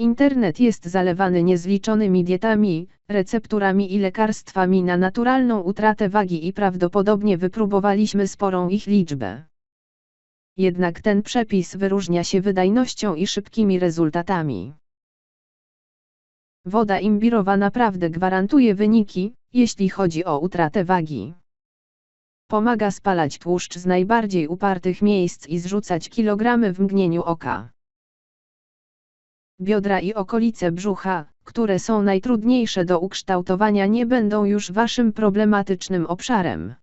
Internet jest zalewany niezliczonymi dietami, recepturami i lekarstwami na naturalną utratę wagi i prawdopodobnie wypróbowaliśmy sporą ich liczbę. Jednak ten przepis wyróżnia się wydajnością i szybkimi rezultatami. Woda imbirowa naprawdę gwarantuje wyniki, jeśli chodzi o utratę wagi. Pomaga spalać tłuszcz z najbardziej upartych miejsc i zrzucać kilogramy w mgnieniu oka. Biodra i okolice brzucha, które są najtrudniejsze do ukształtowania, nie będą już waszym problematycznym obszarem.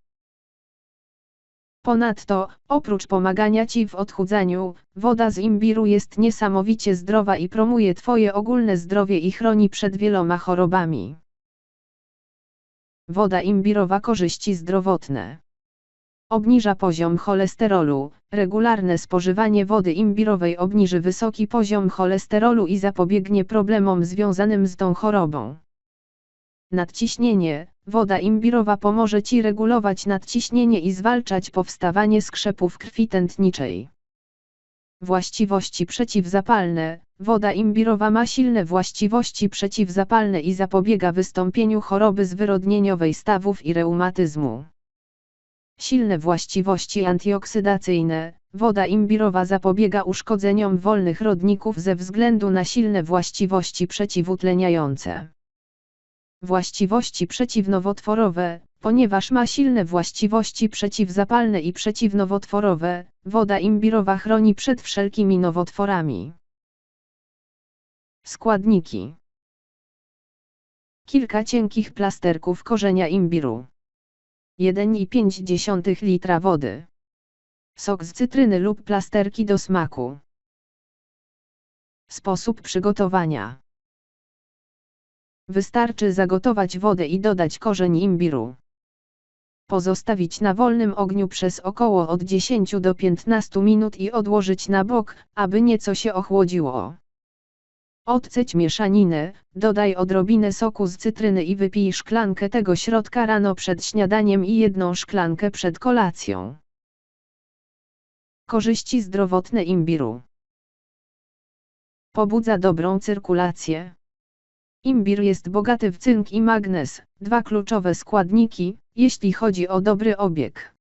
Ponadto, oprócz pomagania Ci w odchudzaniu, woda z imbiru jest niesamowicie zdrowa i promuje Twoje ogólne zdrowie i chroni przed wieloma chorobami. Woda imbirowa korzyści zdrowotne. Obniża poziom cholesterolu. Regularne spożywanie wody imbirowej obniży wysoki poziom cholesterolu i zapobiegnie problemom związanym z tą chorobą. Nadciśnienie. Woda imbirowa pomoże Ci regulować nadciśnienie i zwalczać powstawanie skrzepów krwi tętniczej. Właściwości przeciwzapalne. Woda imbirowa ma silne właściwości przeciwzapalne i zapobiega wystąpieniu choroby zwyrodnieniowej stawów i reumatyzmu. Silne właściwości antyoksydacyjne. Woda imbirowa zapobiega uszkodzeniom wolnych rodników ze względu na silne właściwości przeciwutleniające. Właściwości przeciwnowotworowe, ponieważ ma silne właściwości przeciwzapalne i przeciwnowotworowe, woda imbirowa chroni przed wszelkimi nowotworami. Składniki Kilka cienkich plasterków korzenia imbiru. 1,5 litra wody. Sok z cytryny lub plasterki do smaku. Sposób przygotowania. Wystarczy zagotować wodę i dodać korzeń imbiru. Pozostawić na wolnym ogniu przez około od 10 do 15 minut i odłożyć na bok, aby nieco się ochłodziło. Odceć mieszaninę, dodaj odrobinę soku z cytryny i wypij szklankę tego środka rano przed śniadaniem i jedną szklankę przed kolacją. Korzyści zdrowotne imbiru. Pobudza dobrą cyrkulację. Imbir jest bogaty w cynk i magnez, dwa kluczowe składniki, jeśli chodzi o dobry obieg.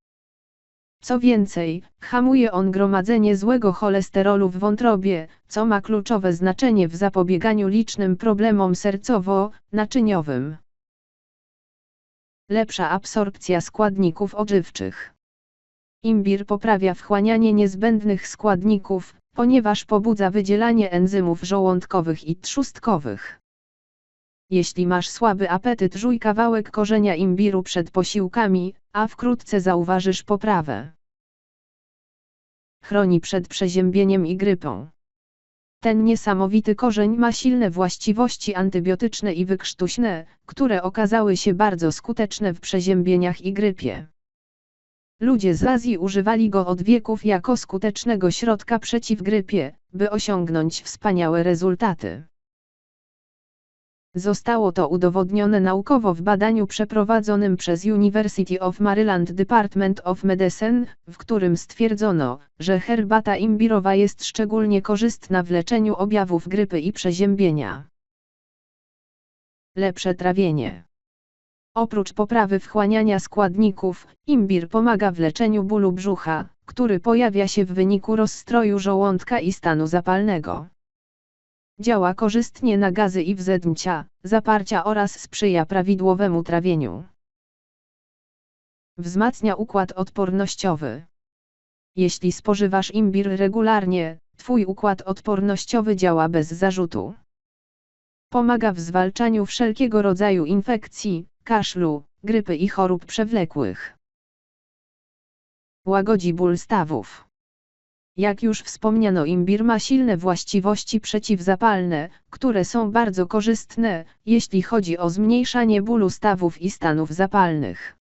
Co więcej, hamuje on gromadzenie złego cholesterolu w wątrobie, co ma kluczowe znaczenie w zapobieganiu licznym problemom sercowo-naczyniowym. Lepsza absorpcja składników odżywczych. Imbir poprawia wchłanianie niezbędnych składników, ponieważ pobudza wydzielanie enzymów żołądkowych i trzustkowych. Jeśli masz słaby apetyt, żuj kawałek korzenia imbiru przed posiłkami, a wkrótce zauważysz poprawę. Chroni przed przeziębieniem i grypą. Ten niesamowity korzeń ma silne właściwości antybiotyczne i wykrztuśne, które okazały się bardzo skuteczne w przeziębieniach i grypie. Ludzie z Azji używali go od wieków jako skutecznego środka przeciw grypie, by osiągnąć wspaniałe rezultaty. Zostało to udowodnione naukowo w badaniu przeprowadzonym przez University of Maryland Department of Medicine, w którym stwierdzono, że herbata imbirowa jest szczególnie korzystna w leczeniu objawów grypy i przeziębienia. Lepsze trawienie. Oprócz poprawy wchłaniania składników, imbir pomaga w leczeniu bólu brzucha, który pojawia się w wyniku rozstroju żołądka i stanu zapalnego. Działa korzystnie na gazy i wzedmcia, zaparcia oraz sprzyja prawidłowemu trawieniu. Wzmacnia układ odpornościowy. Jeśli spożywasz imbir regularnie, Twój układ odpornościowy działa bez zarzutu. Pomaga w zwalczaniu wszelkiego rodzaju infekcji, kaszlu, grypy i chorób przewlekłych. Łagodzi ból stawów. Jak już wspomniano imbir ma silne właściwości przeciwzapalne, które są bardzo korzystne, jeśli chodzi o zmniejszanie bólu stawów i stanów zapalnych.